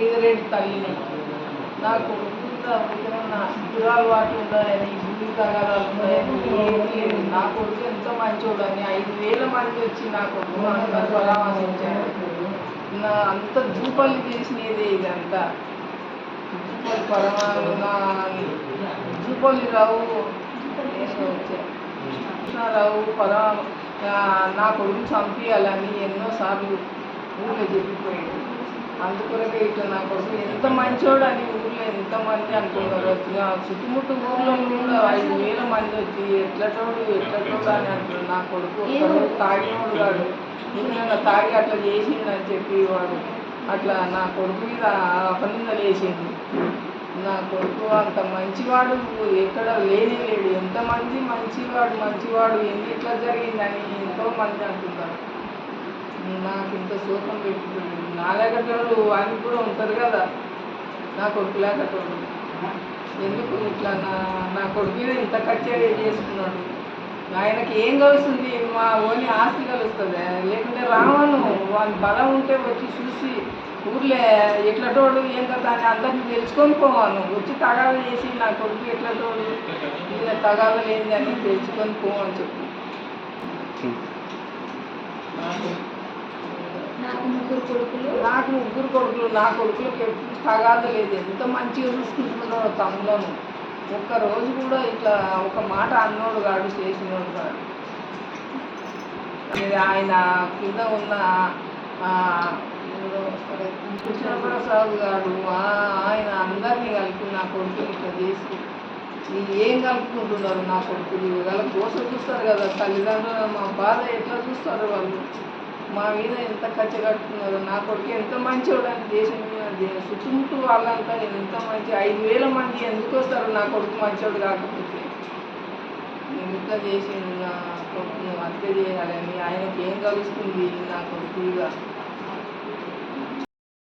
శ్రీధరెడ్డి తల్లిని నా కొడుకు నా దురాలు వాటి ఉండాలని భూమి తగాదాలు ఉన్నాయని ఏమీ లేదు. నా కొడుకు ఎంత మంచోడని ఐదు వేల మంది వచ్చి నా కొడుకు అంతా పరామర్శించారు. నా అంత జూపల్లి చేసినదే ఇదంతా. జూపల్లి పరమా నా జూపల్లి రావు కృష్ణారావు పరా నా కొడుకు చంపించాలని ఎన్నోసార్లు ఊళ్ళో చెప్పిపోయాడు అందుకొరకే ఇట్లా నా కొడుకు ఎంత మంచోడు అని ఊళ్ళో ఎంతమంది ఆ చుట్టుముట్టు ఊళ్ళో కూడా ఐదు వేల మంది వచ్చి ఎట్లటోడు ఎట్లటోడు అని అంటున్నారు. నా కొడుకు తాగినోడు కాడు నిజంగా తాగి అట్లా చేసిండని చెప్పి వాడు అట్లా నా కొడుకు మీద అపనిందలు వేసింది నా కొడుకు అంత మంచివాడు ఎక్కడ లేనే లేడు. ఎంతమంది మంచివాడు మంచివాడు ఎన్ని ఇట్లా జరిగిందని ఎంతో మంది అంటున్నారు నాకు ఇంత శోకం పెట్టుకుంది నా లేకటోడు ఆయనకు కూడా ఉంటారు కదా. నా కొడుకు లేకటోడు ఎందుకు ఇట్లా నా నా కొడుకు మీద ఇంత కచ్చేరి చేసుకున్నాడు? ఆయనకి ఏం కలుస్తుంది? మా ఓని ఆస్తి కలుస్తుంది. లేకుంటే రావను వాని బలం ఉంటే వచ్చి చూసి ఊర్లే ఎట్లటోడు ఏం కదా అని అందరిని తెలుసుకొని పోవాను. వచ్చి తగాద చేసి నా కొడుకు ఎట్లటోడు ఈయన తగాద లేని అని తెలుసుకొని పోవని చెప్పి. నాకు ముగ్గురు కొడుకులు. నాకు ముగ్గురు కొడుకులు నా కొడుకులకు ఎప్పుడు లేదు. ఎంత మంచిగా చూసుకుంటున్నాడు తమ్ములను ఒక్క రోజు కూడా ఇట్లా ఒక మాట అన్నోడు కాడు చేసినోడు కాడు. ఆయన కింద ఉన్న కృష్ణప్రసాద్ గారు ఆయన అందరినీ కలిపి నా కొడుకుని ఇట్లా చేసి ఏం కలుపుకుంటున్నారు నా కొడుకులు? వాళ్ళ కోస చూస్తారు కదా తల్లిదండ్రులు మా బాధ ఎట్లా చూస్తారు వాళ్ళు? మా మీద ఎంత ఖర్చు కట్టుకున్నారు నా కొడుకు ఎంత మంచోడని దేశం మీద చుట్టూ వాళ్ళంతా ఎంత మంచి ఐదు వేల మంది ఎందుకు వస్తారు నా కొడుకు మంచోడు కాకపోతే. నేను ఇట్లా చేసి నా కొడుకు హత్య చేయాలని ఆయనకి ఏం కలుస్తుంది నా కొడుకుగా